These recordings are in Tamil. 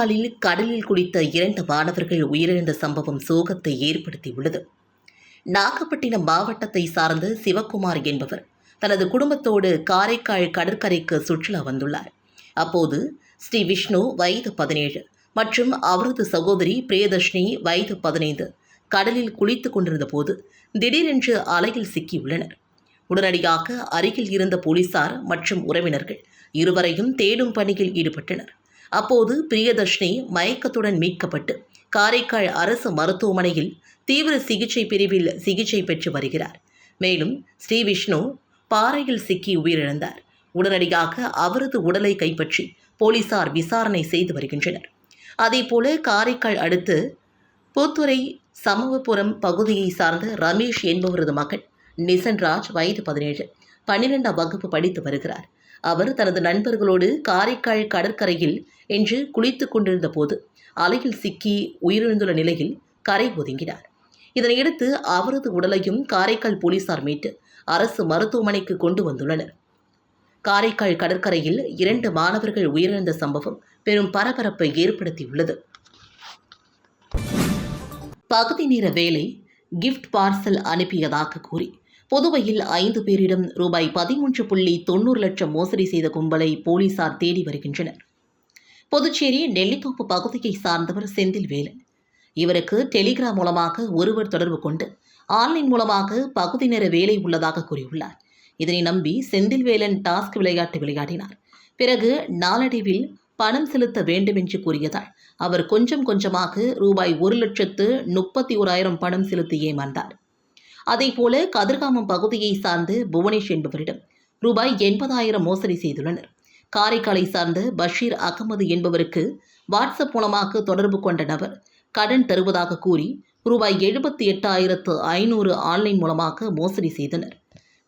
காரைக்காலில் கடலில் குளித்த இரண்டு மாணவர்கள் உயிரிழந்த சம்பவம் சோகத்தை ஏற்படுத்தியுள்ளது. நாகப்பட்டினம் மாவட்டத்தை சார்ந்த சிவக்குமார் என்பவர் தனது குடும்பத்தோடு காரைக்கால் கடற்கரைக்கு சுற்றுலா வந்துள்ளார். அப்போது ஸ்ரீ விஷ்ணு வயது பதினேழு மற்றும் அவரது சகோதரி பிரியதர்ஷினி வயது பதினைந்து கடலில் குளித்துக் கொண்டிருந்த போது திடீரென்று அலையில் சிக்கியுள்ளனர். உடனடியாக அருகில் இருந்த போலீசார் மற்றும் உறவினர்கள் இருவரையும் தேடும் பணியில் ஈடுபட்டனர். அப்போது பிரியதர்ஷினி மயக்கத்துடன் மீட்கப்பட்டு காரைக்கால் அரசு மருத்துவமனையில் தீவிர சிகிச்சை பிரிவில் சிகிச்சை பெற்று வருகிறார். மேலும் ஸ்ரீ விஷ்ணு பாறையில் சிக்கி உயிரிழந்தார். உடனடியாக அவரது உடலை கைப்பற்றி போலீசார் விசாரணை செய்து வருகின்றனர். அதேபோல காரைக்கால் அடுத்து பூத்துறை சமூகபுரம் பகுதியை சார்ந்த ரமேஷ் என்பவரது மகன் நிசன்ராஜ் வயது பதினேழு பன்னிரெண்டாம் வகுப்பு படித்து வருகிறார். அவர் தனது நண்பர்களோடு காரைக்கால் கடற்கரையில் என்று குளித்துக் கொண்டிருந்த போது அலையில் சிக்கி உயிரிழந்துள்ள நிலையில் கரை ஒதுங்கினார். இதனையடுத்து அவரது உடலையும் காரைக்கால் போலீசார் மீட்டு அரசு மருத்துவமனைக்கு கொண்டு வந்துள்ளனர். காரைக்கால் கடற்கரையில் இரண்டு மாணவர்கள் உயிரிழந்த சம்பவம் பெரும் பரபரப்பை ஏற்படுத்தியுள்ளது. பகுதி நேர வேலை கிஃப்ட் பார்சல் அனுப்பியதாக கூறி புதுவையில் ஐந்து பேரிடம் ரூபாய் பதிமூன்று புள்ளி தொண்ணூறு லட்சம் மோசடி செய்த கும்பலை போலீசார் தேடி வருகின்றனர். புதுச்சேரி நெல்லித்தோப்பு பகுதியை சார்ந்தவர் செந்தில்வேலன் இவருக்கு டெலிகிராம் மூலமாக ஒருவர் தொடர்பு கொண்டு ஆன்லைன் மூலமாக பகுதி நேர வேலை உள்ளதாக கூறியுள்ளார். இதனை நம்பி செந்தில்வேலன் டாஸ்க் விளையாட்டு விளையாடினார். பிறகு நாளடைவில் பணம் செலுத்த வேண்டும் என்று கூறியதால் அவர் கொஞ்சம் கொஞ்சமாக ரூபாய் ஒரு லட்சத்து முப்பத்தி ஓராயிரம் பணம் செலுத்தி ஏமாந்தார். அதேபோல கதிர்காமம் பகுதியை சார்ந்து புவனேஷ் என்பவரிடம் ரூபாய் எண்பதாயிரம் மோசடி செய்துள்ளனர். காரைக்காலை சார்ந்த பஷீர் அகமது என்பவருக்கு வாட்ஸ்அப் மூலமாக தொடர்பு கொண்ட நபர் கடன் தருவதாக கூறி ரூபாய் எழுபத்தி எட்டாயிரத்து ஐநூறு ஆன்லைன் மூலமாக மோசடி செய்தனர்.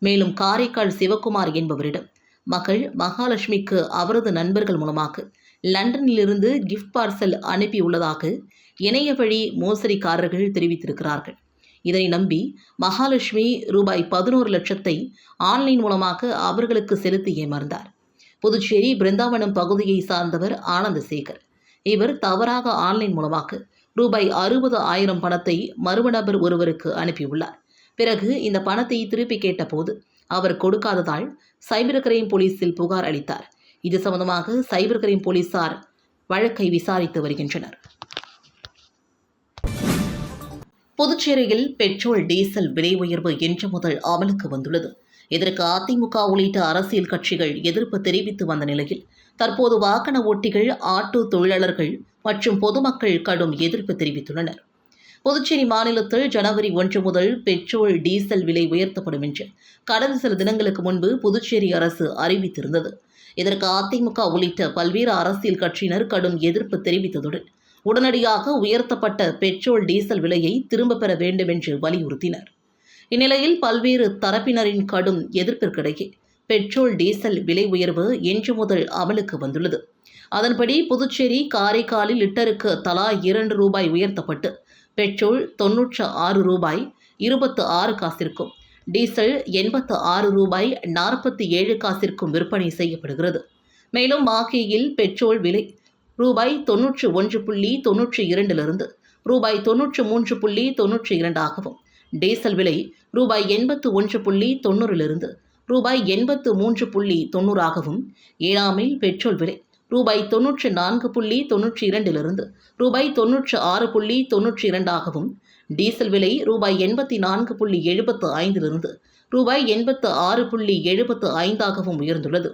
மேலும் காரைக்கால் சிவக்குமார் என்பவரிடம் மகள் மகாலட்சுமிக்கு அவரது நண்பர்கள் மூலமாக லண்டனிலிருந்து கிஃப்ட் பார்சல் அனுப்பியுள்ளதாக இணைய வழி மோசடிக்காரர்கள் தெரிவித்திருக்கிறார்கள். இதனை நம்பி மகாலட்சுமி ரூபாய் பதினோரு லட்சத்தை ஆன்லைன் மூலமாக அவர்களுக்கு செலுத்தி ஏமாந்தார். புதுச்சேரி பிருந்தாவனம் பகுதியை சார்ந்தவர் ஆனந்தசேகர். இவர் தவறாக ஆன்லைன் மூலமாக ரூபாய் அறுபது ஆயிரம் பணத்தை மர்ம நபர் ஒருவருக்கு அனுப்பியுள்ளார். பிறகு இந்த பணத்தை திருப்பி கேட்டபோது அவர் கொடுக்காததால் சைபர் கிரைம் போலீசில் புகார் அளித்தார். இது சம்பந்தமாக சைபர் கிரைம் போலீசார் வழக்கை விசாரித்து வருகின்றனர். புதுச்சேரியில் பெட்ரோல் டீசல் விலை உயர்வு இன்று முதல் அமலுக்கு வந்துள்ளது. இதற்கு அதிமுக உள்ளிட்ட அரசியல் கட்சிகள் எதிர்ப்பு தெரிவித்து வந்த நிலையில் தற்போது வாகன ஓட்டிகள் ஆட்டோ தொழிலாளர்கள் மற்றும் பொதுமக்கள் கடும் எதிர்ப்பு தெரிவித்துள்ளனர். புதுச்சேரி மாநிலத்தில் ஜனவரி ஒன்று முதல் பெட்ரோல் டீசல் விலை உயர்த்தப்படும் என்று கடந்த சில தினங்களுக்கு முன்பு புதுச்சேரி அரசு அறிவித்திருந்தது. இதற்கு அதிமுக உள்ளிட்ட பல்வேறு அரசியல் கட்சியினர் கடும் எதிர்ப்பு தெரிவித்ததுடன் உடனடியாக உயர்த்தப்பட்ட பெட்ரோல் டீசல் விலையை திரும்பப் பெற வேண்டும் என்று வலியுறுத்தினர். இந்நிலையில் பல்வேறு தரப்பினரின் கடும் எதிர்ப்பிற்கிடையே பெட்ரோல் டீசல் விலை உயர்வு இன்று முதல் அமலுக்கு வந்துள்ளது. அதன்படி புதுச்சேரி காரைக்காலில் லிட்டருக்கு தலா இரண்டு ரூபாய் உயர்த்தப்பட்டு பெட்ரோல் தொன்னூற்று ஆறு ரூபாய் இருபத்து ஆறு காசிற்கும் டீசல் எண்பத்து ஆறு ரூபாய் நாற்பத்தி ஏழு காசிற்கும் விற்பனை செய்யப்படுகிறது. மேலும் மாஹேயில் பெட்ரோல் விலை ரூபாய் தொன்னூற்று ஒன்று புள்ளி தொன்னூற்றி இரண்டிலிருந்து ரூபாய் தொன்னூற்று மூன்று புள்ளி தொன்னூற்றி இரண்டாகவும். டீசல் விலை ரூபாய் எண்பத்து ஒன்று புள்ளி தொண்ணூறிலிருந்து ரூபாய் எண்பத்து மூன்று புள்ளி தொண்ணூறாகவும் ஏழாமில் பெட்ரோல் விலை ரூபாய் தொன்னூற்று நான்கு புள்ளி தொன்னூற்றி இரண்டிலிருந்து ரூபாய் தொன்னூற்று ஆறு புள்ளி தொன்னூற்றி இரண்டாகவும். டீசல் விலை ரூபாய் எண்பத்தி நான்கு புள்ளி எழுபத்து ஐந்திலிருந்து ரூபாய் எண்பத்து ஆறு புள்ளி எழுபத்து ஐந்தாகவும் உயர்ந்துள்ளது.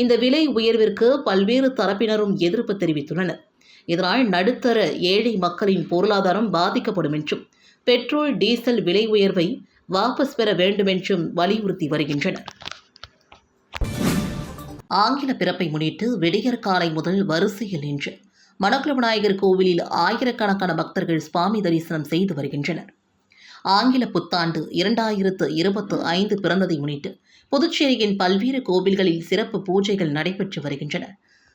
இந்த விலை உயர்விற்கு பல்வேறு தரப்பினரும் எதிர்ப்பு தெரிவித்துள்ளனர். இதனால் நடுத்தர ஏழை மக்களின் பொருளாதாரம் பாதிக்கப்படும் என்றும் பெட்ரோல் டீசல் விலை உயர்வை வாபஸ் பெற வேண்டுமென்றும் வலியுறுத்தி வருகின்றனர். ஆங்கில பிறப்பை முன்னிட்டு விடியற் காலை முதல் வரிசையில் நின்று மணக்குள விநாயகர் கோவிலில் ஆயிரக்கணக்கான பக்தர்கள் சுவாமி தரிசனம் செய்து வருகின்றனர். ஆங்கில புத்தாண்டு இரண்டாயிரத்து இருபத்து ஐந்து பிறந்ததை முன்னிட்டு புதுச்சேரியின் பல்வேறு கோவில்களில் சிறப்பு பூஜைகள் நடைபெற்று வருகின்றன.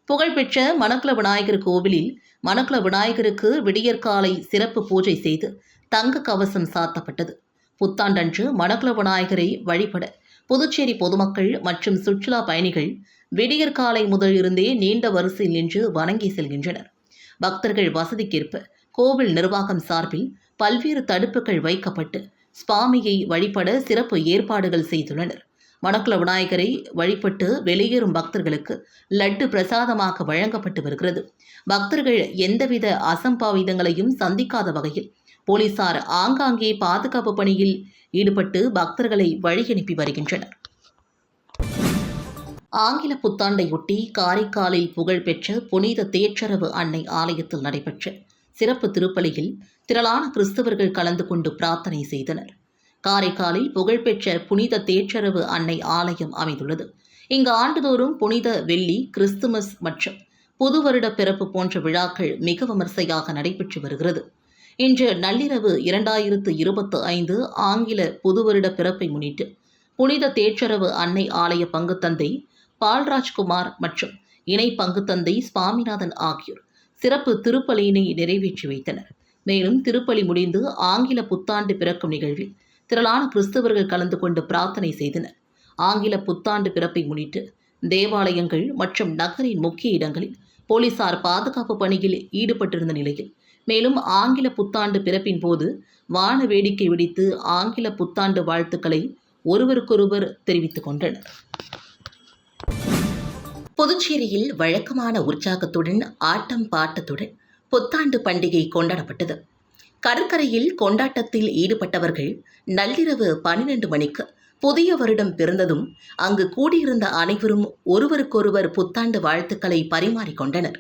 புகழ்பெற்ற மணக்குள விநாயகர் கோவிலில் மணக்குள விநாயகருக்கு விடியற்காலை சிறப்பு பூஜை செய்து தங்க கவசம் சாத்தப்பட்டது. புத்தாண்டன்று மணக்குள விநாயகரை வழிபட புதுச்சேரி பொதுமக்கள் மற்றும் சுற்றுலா பயணிகள் விடியற்காலை முதல் இருந்தே நீண்ட வரிசையில் நின்று வணங்கி செல்கின்றனர். பக்தர்கள் வசதிக்கேற்ப கோவில் நிர்வாகம் சார்பில் பல்வேறு தடுப்புகள் வைக்கப்பட்டு சுவாமியை வழிபட சிறப்பு ஏற்பாடுகள் செய்துள்ளனர். மணக்குள விநாயகரை வழிபட்டு வெளியேறும் பக்தர்களுக்கு லட்டு பிரசாதமாக வழங்கப்பட்டு வருகிறது. பக்தர்கள் எந்தவித அசம்பாவிதங்களையும் சந்திக்காத வகையில் போலீசார் ஆங்காங்கே பாதுகாப்பு பணியில் ஈடுபட்டு பக்தர்களை வழியனுப்பி வருகின்றனர். ஆங்கில புத்தாண்டையொட்டி காரைக்காலில் புகழ்பெற்ற புனித தேற்றரவு அன்னை ஆலயத்தில் நடைபெற்ற சிறப்பு திருப்பலியில் திரளான கிறிஸ்தவர்கள் கலந்து கொண்டு பிரார்த்தனை செய்தனர். காரைக்காலில் புகழ்பெற்ற புனித தேற்றரவு அன்னை ஆலயம் அமைந்துள்ளது. இங்கு ஆண்டுதோறும் புனித வெள்ளி கிறிஸ்துமஸ் மற்றும் புது வருட பிறப்பு போன்ற விழாக்கள் மிக விமர்சையாக நடைபெற்று வருகிறது. இன்று நள்ளிரவு இரண்டாயிரத்து இருபத்து ஐந்து ஆங்கில புது வருட பிறப்பை முன்னிட்டு புனித தேற்றரவு அன்னை ஆலய பங்குத்தந்தை பால்ராஜ்குமார் மற்றும் இணை பங்குத்தந்தை சுவாமிநாதன் ஆகியோர் சிறப்பு திருப்பலியினை நிறைவேற்றி வைத்தனர். மேலும் திருப்பலி முடிந்து ஆங்கில புத்தாண்டு பிறக்கும் நிகழ்வில் திரளான கிறிஸ்தவர்கள் கலந்து கொண்டு பிரார்த்தனை செய்தனர். ஆங்கில புத்தாண்டு பிறப்பை முன்னிட்டு தேவாலயங்கள் மற்றும் நகரின் முக்கிய இடங்களில் போலீசார் பாதுகாப்பு பணியில் ஈடுபட்டிருந்த நிலையில் மேலும் ஆங்கில புத்தாண்டு பிறப்பின் போது வான வேடிக்கை வெடித்து ஆங்கில புத்தாண்டு வாழ்த்துக்களை ஒருவருக்கொருவர் தெரிவித்துக் கொண்டனர். புதுச்சேரியில் வழக்கமான உற்சாகத்துடன் ஆட்டம் பாட்டத்துடன் புத்தாண்டு பண்டிகை கொண்டாடப்பட்டது. கடற்கரையில் கொண்டாட்டத்தில் ஈடுபட்டவர்கள் நள்ளிரவு பன்னிரண்டு மணிக்கு புதிய வருடம் பிறந்ததும் அங்கு கூடியிருந்த அனைவரும் ஒருவருக்கொருவர் புத்தாண்டு வாழ்த்துக்களை பரிமாறிக்கொண்டனர்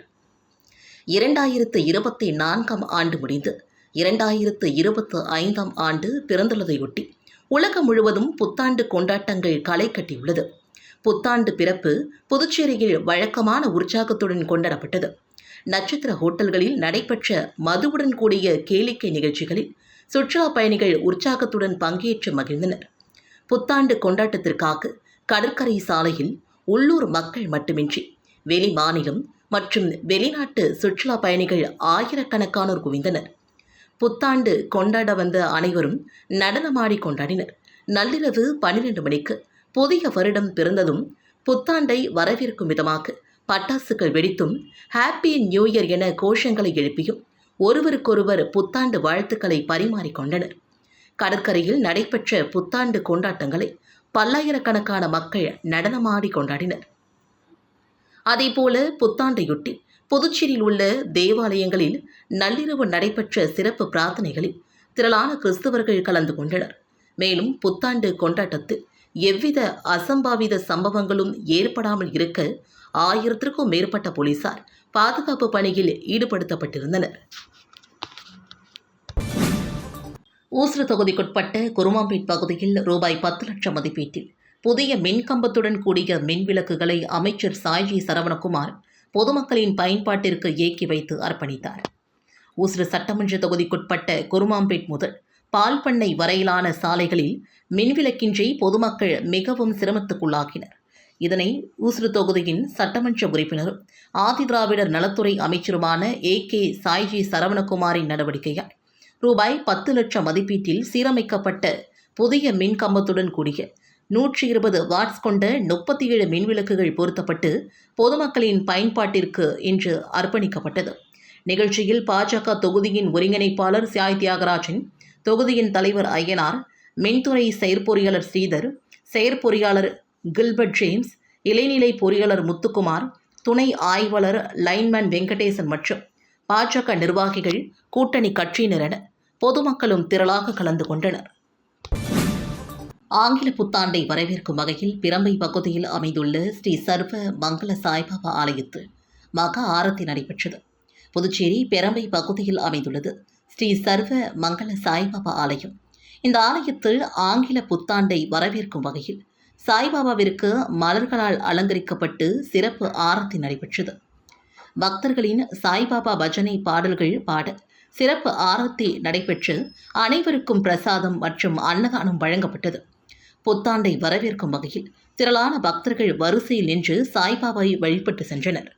இரண்டாயிரத்து இருபத்தி நான்காம் ஆண்டு முடிந்து இரண்டாயிரத்து இருபத்து ஐந்தாம் ஆண்டு பிறந்துள்ளதையொட்டி உலகம் முழுவதும் புத்தாண்டு கொண்டாட்டங்கள் களை கட்டியுள்ளது. புத்தாண்டு பிறப்பு புதுச்சேரியில் வழக்கமான உற்சாகத்துடன் கொண்டாடப்பட்டது. நட்சத்திர ஹோட்டல்களில் நடைபெற்ற மதுவுடன் கூடிய கேளிக்கை நிகழ்ச்சிகளில் சுற்றுலா பயணிகள் உற்சாகத்துடன் பங்கேற்று மகிழ்ந்தனர். புத்தாண்டு கொண்டாட்டத்திற்காக கடற்கரை சாலையில் உள்ளூர் மக்கள் மட்டுமின்றி வெளி மாநிலம் மற்றும் வெளிநாட்டு சுற்றுலா பயணிகள் ஆயிரக்கணக்கானோர் குவிந்தனர். புத்தாண்டு கொண்டாட வந்த அனைவரும் நடனமாடி கொண்டாடினர். நள்ளிரவு பன்னிரண்டு மணிக்கு புதிய வருடம் பிறந்ததும் புத்தாண்டை வரவேற்கும் விதமாக பட்டாசுகள் வெடித்தும் ஹாப்பி நியூ இயர் என கோஷங்களை எழுப்பியும் ஒருவருக்கொருவர் புத்தாண்டு வாழ்த்துக்களை பரிமாறிக்கொண்டனர் கடற்கரையில் நடைபெற்ற புத்தாண்டு கொண்டாட்டங்களை பல்லாயிரக்கணக்கான மக்கள் நடனமாடி கொண்டாடினர். அதேபோல புத்தாண்டையொட்டி புதுச்சேரியில் உள்ள தேவாலயங்களில் நள்ளிரவு நடைபெற்ற சிறப்பு பிரார்த்தனைகளில் திரளான கிறிஸ்தவர்கள் கலந்து கொண்டனர். மேலும் புத்தாண்டு கொண்டாட்டத்தில் எவ்வித அசம்பாவித சம்பவங்களும் ஏற்படாமல் இருக்க ஆயிரத்திற்கும் மேற்பட்ட போலீசார் பாதுகாப்பு பணியில் ஈடுபடுத்தப்பட்டிருந்தனர். ஊசுறு தொகுதிக்குட்பட்ட குருமாம்பேட் பகுதியில் ரூபாய் பத்து லட்சம் மதிப்பீட்டில் புதிய மின்கம்பத்துடன் கூடிய மின் விளக்குகளை அமைச்சர் சாய்ஜி சரவணகுமார் பொதுமக்களின் பயன்பாட்டிற்கு இயக்கி வைத்து அர்ப்பணித்தார். ஊசுறு சட்டமன்ற தொகுதிக்குட்பட்ட குருமாம்பேட் முதல் பால் பண்ணை வரையிலான சாலைகளில் மின்விளக்கின்றி பொதுமக்கள் மிகவும் சிரமத்துக்குள்ளாகினர். இதனை ஊசுறு தொகுதியின் சட்டமன்ற உறுப்பினரும் ஆதிதிராவிடர் நலத்துறை அமைச்சருமான ஏ கே சாய்ஜி சரவணகுமாரின் நடவடிக்கையால் ரூபாய் பத்து லட்சம் மதிப்பீட்டில் சீரமைக்கப்பட்ட புதிய மின் கம்பத்துடன் கூடிய நூற்றி இருபது வாட்ஸ் கொண்ட முப்பத்தி ஏழு மின்விளக்குகள் பொருத்தப்பட்டு பொதுமக்களின் பயன்பாட்டிற்கு இன்று அர்ப்பணிக்கப்பட்டது. நிகழ்ச்சியில் பாஜக தொகுதியின் ஒருங்கிணைப்பாளர் சியாய் தியாகராஜன் தொகுதியின் தலைவர் ஐயனார் மின்துறை செயற்பொறியாளர் ஸ்ரீதர் செயற்பொறியாளர் கில்பர்ட் ஜேம்ஸ் இளைநிலை பொறியாளர் முத்துக்குமார் துணை ஆய்வாளர் லைன்மேன் வெங்கடேசன் மற்றும் பாஜக நிர்வாகிகள் கூட்டணி கட்சியினரென பொதுமக்களும் திரளாக கலந்து கொண்டனர். ஆங்கில புத்தாண்டை வரவேற்கும் வகையில் பிரம்பை பகுதியில் அமைந்துள்ள ஸ்ரீ சர்வ மங்கள சாய்பாபா ஆலயத்தில் மகா ஆரத்தி நடைபெற்றது. புதுச்சேரி பெரம்பை பகுதியில் அமைந்துள்ளது ஸ்ரீ சர்வ மங்கள சாய்பாபா ஆலயம். இந்த ஆலயத்தில் ஆங்கில புத்தாண்டை வரவேற்கும் வகையில் சாய்பாபாவிற்கு மலர்களால் அலங்கரிக்கப்பட்டு சிறப்பு ஆரத்தி நடைபெற்றது. பக்தர்களின் சாய்பாபா பஜனை பாடல்கள் பாட சிறப்பு ஆரத்தி நடைபெற்று அனைவருக்கும் பிரசாதம் மற்றும் அன்னதானம் வழங்கப்பட்டது. புத்தாண்டை வரவேற்கும் வகையில் திரளான பக்தர்கள் வரிசையில் நின்று சாய்பாபாவை வழிபட்டு சென்றனர்.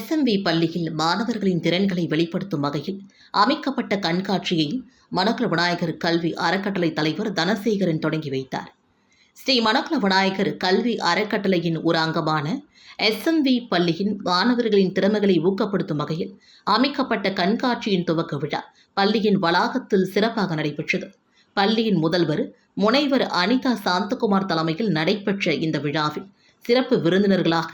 எஸ்எம்பி பள்ளியில் மாணவர்களின் திறன்களை வெளிப்படுத்தும் வகையில் அமைக்கப்பட்ட கண்காட்சியை மணக்குள விநாயகர் கல்வி அறக்கட்டளை தலைவர் தனசேகரன் தொடங்கி வைத்தார். ஸ்ரீ மணக்குள விநாயகர் கல்வி அறக்கட்டளையின் ஒரு அங்கமான எஸ்எம்வி பள்ளியின் மாணவர்களின் திறமைகளை ஊக்கப்படுத்தும் வகையில் அமைக்கப்பட்ட கண்காட்சியின் துவக்க விழா பள்ளியின் வளாகத்தில் சிறப்பாக நடைபெற்றது. பள்ளியின் முதல்வர் முனைவர் அனிதா சாந்தகுமார் தலைமையில் நடைபெற்ற இந்த விழாவில் சிறப்பு விருந்தினர்களாக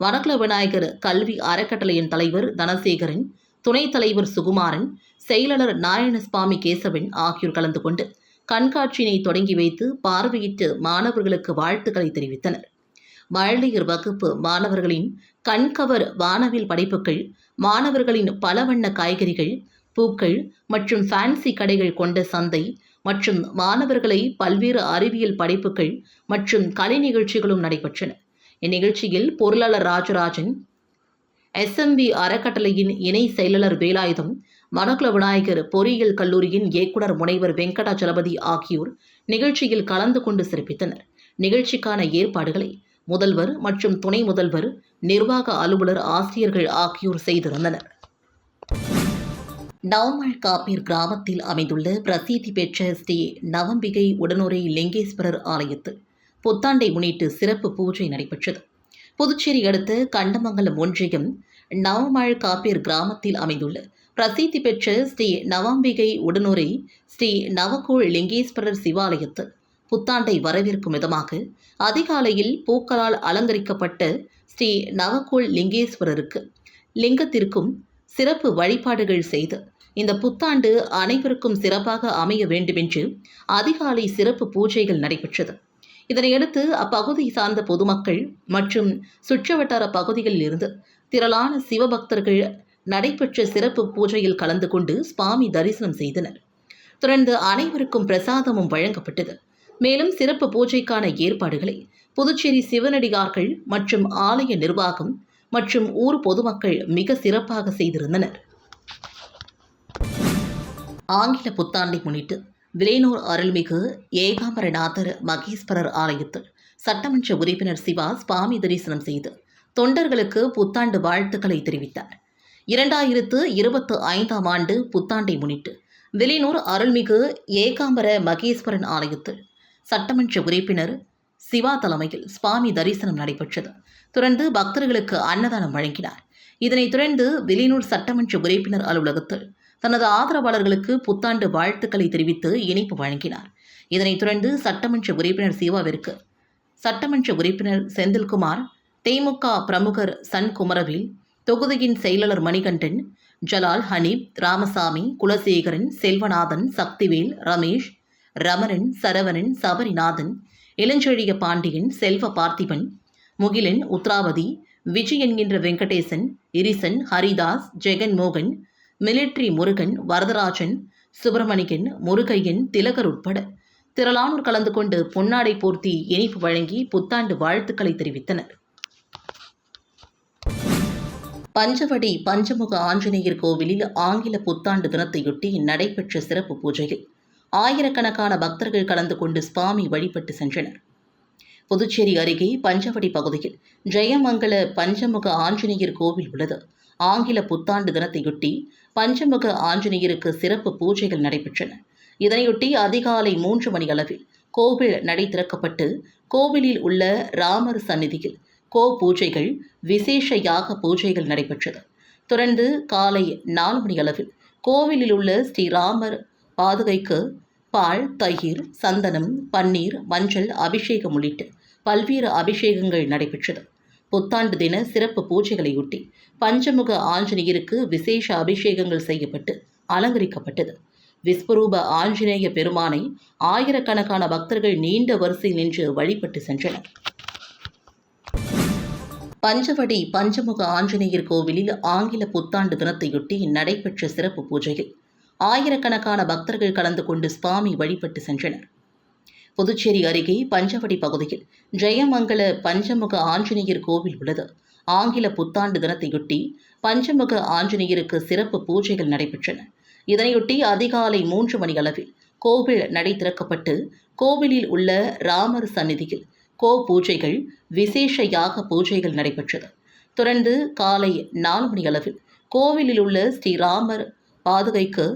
வனக்குல விநாயகர் கல்வி அறக்கட்டளையின் தலைவர் தனசேகரன் துணைத் தலைவர் சுகுமாரன் செயலாளர் நாராயணசுவாமி கேசவன் ஆகியோர் கலந்து கொண்டு கண்காட்சியினை தொடங்கி வைத்து பார்வையிட்டு மாணவர்களுக்கு வாழ்த்துக்களை தெரிவித்தனர். மழலையர் வகுப்பு மாணவர்களின் கண்கவர் வானவில் படைப்புகள் மாணவர்களின் பல வண்ண காய்கறிகள் பூக்கள் மற்றும் ஃபேன்சி கடைகள் கொண்ட சந்தை மற்றும் மாணவர்களை பல்வேறு அறிவியல் படைப்புகள் மற்றும் கலை நிகழ்ச்சிகளும் நடைபெற்றன. இந்நிகழ்ச்சியில் பொருளாளர் ராஜராஜன் எஸ்எம்பி அறக்கட்டளையின் இணை செயலாளர் வேலாயுதம் மணக்குள விநாயகர் பொறியியல் கல்லூரியின் இயக்குனர் முனைவர் வெங்கடாச்சலபதி ஆகியோர் நிகழ்ச்சியில் கலந்து கொண்டு சிறப்பித்தனர். நிகழ்ச்சிக்கான ஏற்பாடுகளை முதல்வர் மற்றும் துணை முதல்வர் நிர்வாக அலுவலர் ஆசிரியர்கள் ஆகியோர் செய்திருந்தனர். நவமல் காப்பீர் கிராமத்தில் அமைந்துள்ள பிரசித்தி பெற்ற ஸ்ரீ நவம்பிகை உடனுரை லிங்கேஸ்வரர் ஆலயத்தில் புத்தாண்டை முன்னிட்டு சிறப்பு பூஜை நடைபெற்றது. புதுச்சேரி அடுத்த கண்டமங்கலம் ஒன்றியம் நவமாழ் காப்பீர் கிராமத்தில் அமைந்துள்ள பிரசித்தி பெற்ற ஸ்ரீ நவாம்பிகை உடனுரை ஸ்ரீ நவகோள் லிங்கேஸ்வரர் சிவாலயத்தில் புத்தாண்டை வரவேற்கும் விதமாக அதிகாலையில் பூக்களால் அலங்கரிக்கப்பட்ட ஸ்ரீ நவகோள் லிங்கேஸ்வரருக்கு லிங்கத்திற்கும் சிறப்பு வழிபாடுகள் செய்து இந்த புத்தாண்டு அனைவருக்கும் சிறப்பாக அமைய வேண்டுமென்று அதிகாலை சிறப்பு பூஜைகள் நடைபெற்றது. இதனையடுத்து அப்பகுதி சார்ந்த பொதுமக்கள் மற்றும் சுற்றுவட்டார பகுதிகளில் இருந்து திரளான சிவபக்தர்கள் நடைபெற்ற சிறப்பு பூஜையில் கலந்து கொண்டு சுவாமி தரிசனம் செய்தனர். தொடர்ந்து அனைவருக்கும் பிரசாதமும் வழங்கப்பட்டது. மேலும் சிறப்பு பூஜைக்கான ஏற்பாடுகளை புதுச்சேரி சிவனடியார்கள் மற்றும் ஆலய நிர்வாகம் மற்றும் ஊர் பொதுமக்கள் மிக சிறப்பாக செய்திருந்தனர். ஆங்கில புத்தாண்டை முன்னிட்டு விலையனூர் அருள்மிகு ஏகாம்பரநாதர் மகேஸ்வரர் ஆலயத்தில் சட்டமன்ற உறுப்பினர் சிவா சுவாமி தரிசனம் செய்து தொண்டர்களுக்கு புத்தாண்டு வாழ்த்துக்களை தெரிவித்தார். இரண்டாயிரத்து இருபத்து ஐந்தாம் ஆண்டு புத்தாண்டை முன்னிட்டு விலையனூர் அருள்மிகு ஏகாம்பர மகேஸ்வரன் ஆலயத்தில் சட்டமன்ற உறுப்பினர் சிவா தலைமையில் சுவாமி தரிசனம் நடைபெற்றது. தொடர்ந்து பக்தர்களுக்கு அன்னதானம் வழங்கினார். இதனைத் தொடர்ந்து விலையனூர் சட்டமன்ற உறுப்பினர் அலுவலகத்தில் தனது ஆதரவாளர்களுக்கு புத்தாண்டு வாழ்த்துக்களை தெரிவித்து இணைப்பு வழங்கினார். இதனைத் தொடர்ந்து சட்டமன்ற உறுப்பினர் சிவாவிற்கு சட்டமன்ற உறுப்பினர் செந்தில்குமார் தேமுக பிரமுகர் சன் குமரவேல் தொகுதியின் செயலாளர் மணிகண்டன் ஜலால் ஹனீப் ராமசாமி குலசேகரன் செல்வநாதன் சக்திவேல் ரமேஷ் ரமணன் சரவணன் சபரிநாதன் இளஞ்செழிய பாண்டியன் செல்வ பார்த்திபன் முகிலன் உத்ராவதி விஜய் என்கின்ற வெங்கடேசன் இரிசன் ஹரிதாஸ் ஜெகன் மோகன் மிலிட்ரி முருகன் வரதராஜன் சுப்பிரமணியன் முருகையன் திலகர் உட்பட திரளானோர் கலந்து கொண்டு பொன்னாடை போர்த்தி இனிப்பு வழங்கி புத்தாண்டு வாழ்த்துக்களை தெரிவித்தனர். பஞ்சவடி பஞ்சமுக ஆஞ்சநேயர் கோவிலில் ஆங்கில புத்தாண்டு தினத்தையொட்டி நடைபெற்ற சிறப்பு பூஜையில் ஆயிரக்கணக்கான பக்தர்கள் கலந்து கொண்டு சுவாமி வழிபட்டு சென்றனர். புதுச்சேரி அருகே பஞ்சவடி பகுதியில் ஜெயமங்கல பஞ்சமுக ஆஞ்சநேயர் கோவில் உள்ளது. ஆங்கில புத்தாண்டு தினத்தையொட்டி பஞ்சமுக ஆஞ்சநேயருக்கு சிறப்பு பூஜைகள் நடைபெற்றன. இதனையொட்டி அதிகாலை மூன்று மணி அளவில் கோவில் நடை திறக்கப்பட்டு கோவிலில் உள்ள ராமர் சந்நிதியில் கோ பூஜைகள் விசேஷ யாக பூஜைகள் நடைபெற்றது. தொடர்ந்து காலை நாலு மணி அளவில் கோவிலில் உள்ள ஸ்ரீராமர் பாதுகைக்கு பால் தயிர் சந்தனம் பன்னீர் மஞ்சள் அபிஷேகம் உள்ளிட்ட பல்வேறு அபிஷேகங்கள் நடைபெற்றது. புத்தாண்டு தின சிறப்பு பூஜைகளையொட்டி பஞ்சமுக ஆஞ்சநேயருக்கு விசேஷ அபிஷேகங்கள் செய்யப்பட்டு அலங்கரிக்கப்பட்டது. விஸ்வரூப ஆஞ்சநேய பெருமானை ஆயிரக்கணக்கான பக்தர்கள் நீண்ட வரிசையில் நின்று வழிபட்டு சென்றனர். பஞ்சவடி பஞ்சமுக ஆஞ்சநேயர் கோவிலில் ஆங்கில புத்தாண்டு தினத்தையொட்டி நடைபெற்ற சிறப்பு பூஜையில் ஆயிரக்கணக்கான பக்தர்கள் கலந்து கொண்டு சுவாமி வழிபட்டு சென்றனர். புதுச்சேரி அருகே பஞ்சவடி பகுதியில் ஜெயமங்கல பஞ்சமுக ஆஞ்சநேயர் கோவில் உள்ளது. ஆங்கில புத்தாண்டு தினத்தையொட்டி பஞ்சமுக ஆஞ்சநேயருக்கு சிறப்பு பூஜைகள் நடைபெற்றன. இதனையொட்டி அதிகாலை மூன்று மணி அளவில் கோவில் நடை திறக்கப்பட்டு கோவிலில் உள்ள ராமர் சந்நிதியில் கோ பூஜைகள் விசேஷ யாக பூஜைகள் நடைபெற்றது. தொடர்ந்து காலை நாலு மணி அளவில் கோவிலில் உள்ள ஸ்ரீராமர் பாதுகைக்கு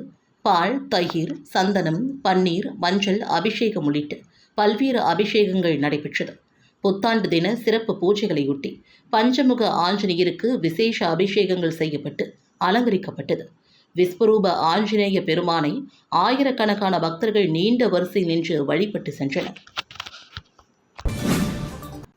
பால் தயிர் சந்தனம் பன்னீர் மஞ்சள் அபிஷேகம் உள்ளிட்ட பல்வேறு அபிஷேகங்கள் நடைபெற்றது. புத்தாண்டு தின சிறப்பு பூஜைகளையொட்டி பஞ்சமுக ஆஞ்சநேயருக்கு விசேஷ அபிஷேகங்கள் செய்யப்பட்டு அலங்கரிக்கப்பட்டது. விஸ்வரூப ஆஞ்சநேய பெருமானை ஆயிரக்கணக்கான பக்தர்கள் நீண்ட வரிசையில் நின்று வழிபட்டு சென்றனர்.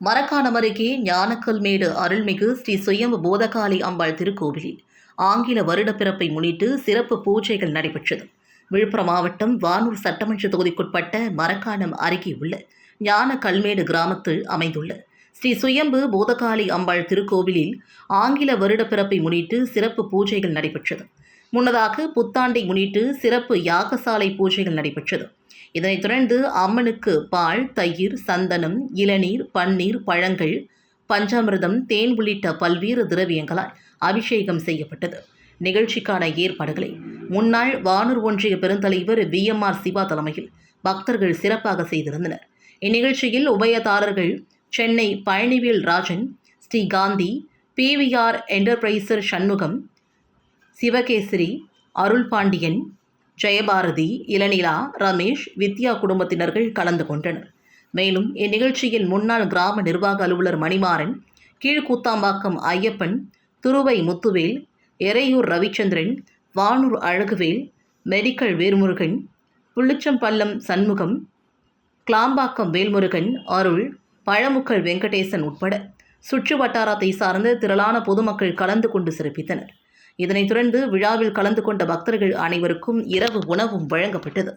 மரக்காணம் அருகே ஞானக்கல்மேடு அருள்மிகு ஸ்ரீ சுயம்பு போதகாளி அம்பாள் திருக்கோவிலில் ஆங்கில வருடப்பிறப்பை முன்னிட்டு சிறப்பு பூஜைகள் நடைபெற்றது. விழுப்புரம் மாவட்டம் வானூர் சட்டமன்ற தொகுதிக்குட்பட்ட மரக்காணம் அருகே உள்ள ஞான கல்மேடு கிராமத்தில் அமைந்துள்ள ஸ்ரீ சுயம்பு பூதகாளி அம்பாள் திருக்கோவிலில் ஆங்கில வருடப்பிறப்பை முன்னிட்டு சிறப்பு பூஜைகள் நடைபெற்றது. முன்னதாக புத்தாண்டை முன்னிட்டு சிறப்பு யாகசாலை பூஜைகள் நடைபெற்றது. இதனைத் தொடர்ந்து அம்மனுக்கு பால் தயிர் சந்தனம் இளநீர் பன்னீர் பழங்கள் பஞ்சாமிர்தம் தேன் உள்ளிட்ட பல்வேறு திரவியங்களால் அபிஷேகம் செய்யப்பட்டது. நிகழ்ச்சிக்கான ஏற்பாடுகளை முன்னாள் வானூர் ஒன்றிய பெருந்தலைவர் வி. எம். ஆர். சிவா தலைமையில் பக்தர்கள் சிறப்பாக செய்திருந்தனர். இந்நிகழ்ச்சியில் உபயதாரர்கள் சென்னை பழனிவேல் ராஜன் ஸ்ரீ காந்தி பிவிஆர் என்டர்பிரைசர் சண்முகம் சிவகேசரி அருள் பாண்டியன் ஜெயபாரதி இளநிலா ரமேஷ் வித்யா குடும்பத்தினர்கள் கலந்து கொண்டனர். மேலும் இந்நிகழ்ச்சியில் முன்னாள் கிராம நிர்வாக அலுவலர் மணிமாறன் கீழ்கூத்தாம்பாக்கம் ஐயப்பன் துருவை முத்துவேல் எறையூர் ரவிச்சந்திரன் வானூர் அழகுவேல் மெடிக்கல் வேல்முருகன் புளிச்சம்பள்ளம் சண்முகம் கிளாம்பாக்கம் வேல்முருகன் அருள் பழமுக்கல் வெங்கடேசன் உட்பட சுற்று வட்டாரத்தை சார்ந்த திரளான பொதுமக்கள் கலந்து கொண்டு சிறப்பித்தனர். இதனைத் தொடர்ந்து விழாவில் கலந்து கொண்ட பக்தர்கள் அனைவருக்கும் இரவு உணவும் வழங்கப்பட்டது.